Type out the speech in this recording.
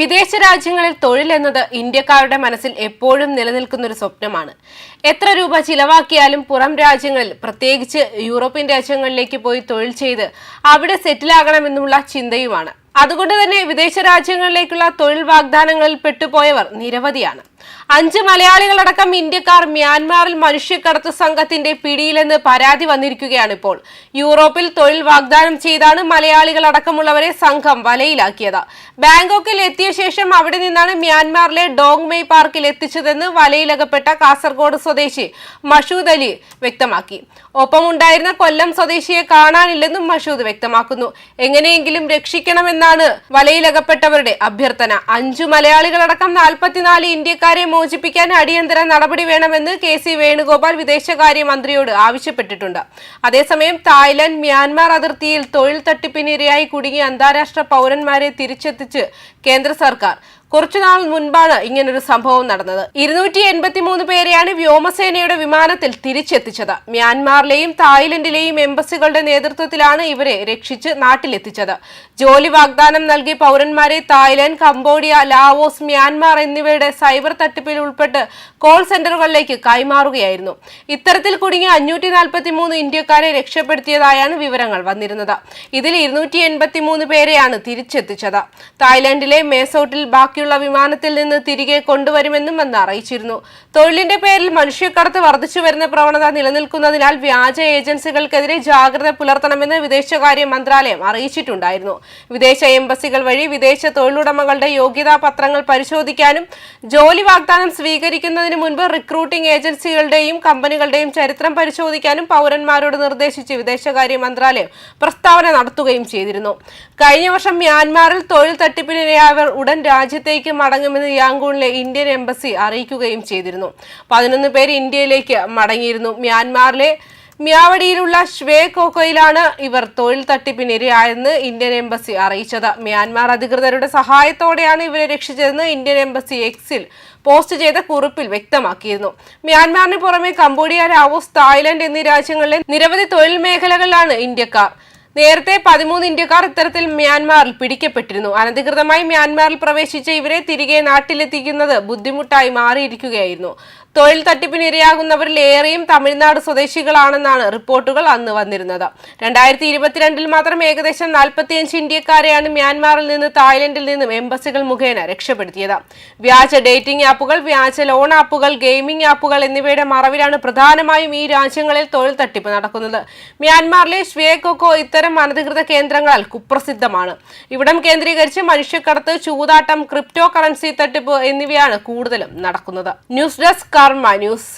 വിദേശ രാജ്യങ്ങളിൽ തൊഴിൽ എന്നത് ഇന്ത്യക്കാരുടെ മനസ്സിൽ എപ്പോഴും നിലനിൽക്കുന്ന ഒരു സ്വപ്നമാണ്. എത്ര രൂപ ചിലവാക്കിയാലും പുറം രാജ്യങ്ങളിൽ പ്രത്യേകിച്ച് യൂറോപ്യൻ രാജ്യങ്ങളിലേക്ക് പോയി തൊഴിൽ ചെയ്ത് അവിടെ സെറ്റിലാകണമെന്നുള്ള ചിന്തയുമാണ്. അതുകൊണ്ട് തന്നെ വിദേശ രാജ്യങ്ങളിലേക്കുള്ള തൊഴിൽ വാഗ്ദാനങ്ങളിൽ പെട്ടുപോയവർ നിരവധിയാണ്. അഞ്ച് മലയാളികളടക്കം ഇന്ത്യക്കാർ മ്യാൻമാറിൽ മനുഷ്യക്കടത്ത് സംഘത്തിന്റെ പിടിയിലെന്ന് പരാതി വന്നിരിക്കുകയാണ് ഇപ്പോൾ. യൂറോപ്പിൽ തൊഴിൽ വാഗ്ദാനം ചെയ്താണ് മലയാളികളടക്കമുള്ളവരെ സംഘം വലയിലാക്കിയത്. ബാങ്കോക്കിൽ എത്തിയ ശേഷം അവിടെ നിന്നാണ് മ്യാൻമാറിലെ ഡോങ്മെയ് പാർക്കിൽ എത്തിച്ചതെന്ന് വലയിലകപ്പെട്ട കാസർഗോഡ് സ്വദേശി മഷൂദ് അലി വ്യക്തമാക്കി. ഒപ്പമുണ്ടായിരുന്ന കൊല്ലം സ്വദേശിയെ കാണാനില്ലെന്നും മഷൂദ് വ്യക്തമാക്കുന്നു. എങ്ങനെയെങ്കിലും രക്ഷിക്കണമെന്നാണ് വലയിലകപ്പെട്ടവരുടെ അഭ്യർത്ഥന. അഞ്ചു മലയാളികളടക്കം നാൽപ്പത്തിനാല് ഇന്ത്യക്കാരെ മോചിപ്പിക്കാൻ അടിയന്തര നടപടി വേണമെന്ന് കെ സി വേണുഗോപാൽ വിദേശകാര്യമന്ത്രിയോട് ആവശ്യപ്പെട്ടിട്ടുണ്ട്. അതേസമയം തായ്ലൻഡ് മ്യാൻമാർ അതിർത്തിയിൽ തൊഴിൽ തട്ടിപ്പിനിരയായി കുടുങ്ങിയ അന്താരാഷ്ട്ര പൗരന്മാരെ തിരിച്ചെത്തിച്ച് കേന്ദ്ര സർക്കാർ കുറച്ചുനാൾ മുൻപാണ് ഇങ്ങനൊരു സംഭവം നടന്നത്. ഇരുന്നൂറ്റി എൺപത്തി മൂന്ന് പേരെയാണ് വ്യോമസേനയുടെ വിമാനത്തിൽ തിരിച്ചെത്തിച്ചത്. മ്യാൻമാറിലെയും തായ്ലൻഡിലെയും എംബസികളുടെ നേതൃത്വത്തിലാണ് ഇവരെ രക്ഷിച്ച് നാട്ടിലെത്തിച്ചത്. ജോലി വാഗ്ദാനം നൽകി പൗരന്മാരെ തായ്ലൻഡ് കംബോഡിയ ലാവോസ് മ്യാൻമാർ എന്നിവയുടെ സൈബർ തട്ടിപ്പിൽ ഉൾപ്പെട്ട് കോൾ സെന്ററുകളിലേക്ക് കൈമാറുകയായിരുന്നു. ഇത്തരത്തിൽ കുടുങ്ങിയ അഞ്ഞൂറ്റി നാൽപ്പത്തി മൂന്ന് ഇന്ത്യക്കാരെ രക്ഷപ്പെടുത്തിയതായാണ് വിവരങ്ങൾ വന്നിരുന്നത്. ഇതിൽ ഇരുന്നൂറ്റി എൺപത്തി മൂന്ന് പേരെയാണ് തിരിച്ചെത്തിച്ചത്. തായ്ലൻഡിലെ മേസോട്ടിൽ ബാക്കിയുള്ള വിമാനത്തിൽ നിന്ന് തിരികെ കൊണ്ടുവരുമെന്നും അന്ന് അറിയിച്ചിരുന്നു. തൊഴിലിന്റെ പേരിൽ മനുഷ്യക്കടത്ത് വർദ്ധിച്ചു വരുന്ന പ്രവണത നിലനിൽക്കുന്നതിനാൽ വ്യാജ ഏജൻസികൾക്കെതിരെ ജാഗ്രത പുലർത്തണമെന്ന് വിദേശകാര്യ മന്ത്രാലയം അറിയിച്ചിട്ടുണ്ടായിരുന്നു. വിദേശ എംബസികൾ വഴി വിദേശ തൊഴിലുടമകളുടെ യോഗ്യതാ പത്രങ്ങൾ പരിശോധിക്കാനും ജോലി വാഗ്ദാനം സ്വീകരിക്കുന്നതിന് മുൻപ് റിക്രൂട്ടിംഗ് ഏജൻസികളുടെയും കമ്പനികളുടെയും ചരിത്രം പരിശോധിക്കാനും പൗരന്മാരോട് നിർദ്ദേശിച്ച് വിദേശകാര്യ മന്ത്രാലയം പ്രസ്താവന നടത്തുകയും ചെയ്തിരുന്നു. കഴിഞ്ഞ വർഷം മ്യാൻമാറിൽ തൊഴിൽ തട്ടിപ്പിനിരയായവർ ഉടൻ രാജ്യത്തേക്ക് മടങ്ങുമെന്ന് യാങ്കൂണിലെ ഇന്ത്യൻ എംബസി അറിയിക്കുകയും ചെയ്തിരുന്നു. പതിനൊന്ന് പേർ ഇന്ത്യയിലേക്ക് മടങ്ങിയിരുന്നു. മ്യാൻമാറിലെ മ്യാവടിയിലുള്ള ഷ്വേ കോക്കോയിലാണ് ഇവർ തൊഴിൽ തട്ടിപ്പിനിരയായെന്ന് ഇന്ത്യൻ എംബസി അറിയിച്ചത്. മ്യാൻമാർ അധികൃതരുടെ സഹായത്തോടെയാണ് ഇവരെ രക്ഷിച്ചതെന്ന് ഇന്ത്യൻ എംബസി എക്സിൽ പോസ്റ്റ് ചെയ്ത കുറിപ്പിൽ വ്യക്തമാക്കിയിരുന്നു. മ്യാൻമാറിന് പുറമെ കംബോഡിയ ലാവോസ് തായ്ലൻഡ് എന്നീ രാജ്യങ്ങളിലെ നിരവധി തൊഴിൽ മേഖലകളിലാണ് ഇന്ത്യക്കാർ നേരത്തെ പതിമൂന്ന് ഇന്ത്യക്കാർ ഇത്തരത്തിൽ മ്യാൻമാറിൽ പിടിക്കപ്പെട്ടിരുന്നു. അനധികൃതമായി മ്യാൻമാറിൽ പ്രവേശിച്ച ഇവരെ തിരികെ നാട്ടിലെത്തിക്കുന്നത് ബുദ്ധിമുട്ടായി മാറിയിരിക്കുകയായിരുന്നു. തൊഴിൽ തട്ടിപ്പിന് ഇരയാകുന്നവരിൽ ഏറെയും തമിഴ്നാട് സ്വദേശികളാണെന്നാണ് റിപ്പോർട്ടുകൾ അന്ന് വന്നിരുന്നത്. രണ്ടായിരത്തി ഇരുപത്തിരണ്ടിൽ മാത്രം ഏകദേശം നാൽപ്പത്തിയഞ്ച് ഇന്ത്യക്കാരെയാണ് മ്യാൻമാറിൽ നിന്ന് തായ്ലൻഡിൽ നിന്നും എംബസികൾ മുഖേന രക്ഷപ്പെടുത്തിയത്. വ്യാജ ഡേറ്റിംഗ് ആപ്പുകൾ വ്യാജ ലോൺ ആപ്പുകൾ ഗെയിമിംഗ് ആപ്പുകൾ എന്നിവയുടെ മറവിലാണ് പ്രധാനമായും ഈ രാജ്യങ്ങളിൽ തൊഴിൽ തട്ടിപ്പ് നടക്കുന്നത്. മ്യാൻമാറിലെ ഷ്വേകൊക്കോ ഇത്തരം അനധികൃത കേന്ദ്രങ്ങളാൽ കുപ്രസിദ്ധമാണ്. ഇവിടം കേന്ദ്രീകരിച്ച് മനുഷ്യക്കടത്ത് ചൂതാട്ടം ക്രിപ്റ്റോ കറൻസി തട്ടിപ്പ് എന്നിവയാണ് കൂടുതലും നടക്കുന്നത്. News desk Karma news.